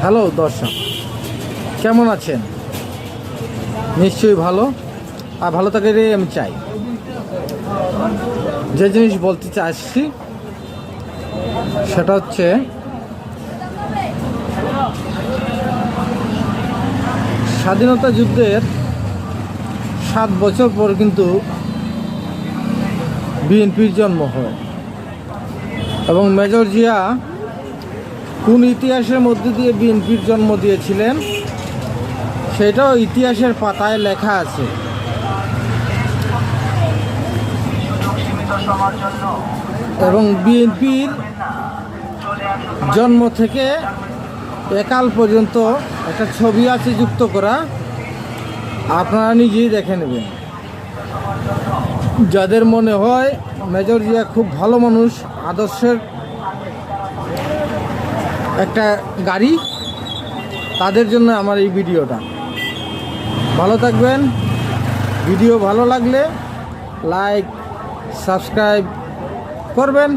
Hello, দর্শক। কেমন আছেন? নিশ্চয়ই ভালো। আর ভালো থাকার আমি চাই। যে জিনিস বলতে চাইছি সেটা হচ্ছে, স্বাধীনতা যুদ্ধের সাত বছর পর কিন্তু বিএনপির জন্ম হয়। এবং মেজর জিয়া কোন ইতিহাসের মধ্যে দিয়ে বিএনপির জন্ম দিয়েছিলেন, সেটাও ইতিহাসের পাতায় লেখা আছে। এবং বিএনপির জন্ম থেকে একাল পর্যন্ত একটা ছবি আছে যুক্ত করা, আপনারা নিজেই দেখে নেবেন। যাদের মনে হয় মেজর জিয়া খুব ভালো মানুষ, আদর্শের একটা গাড়ি, তাদের জন্য আমার এই ভিডিওটা। ভালো থাকবেন। ভিডিও ভালো লাগলে লাইক, সাবস্ক্রাইব করবেন।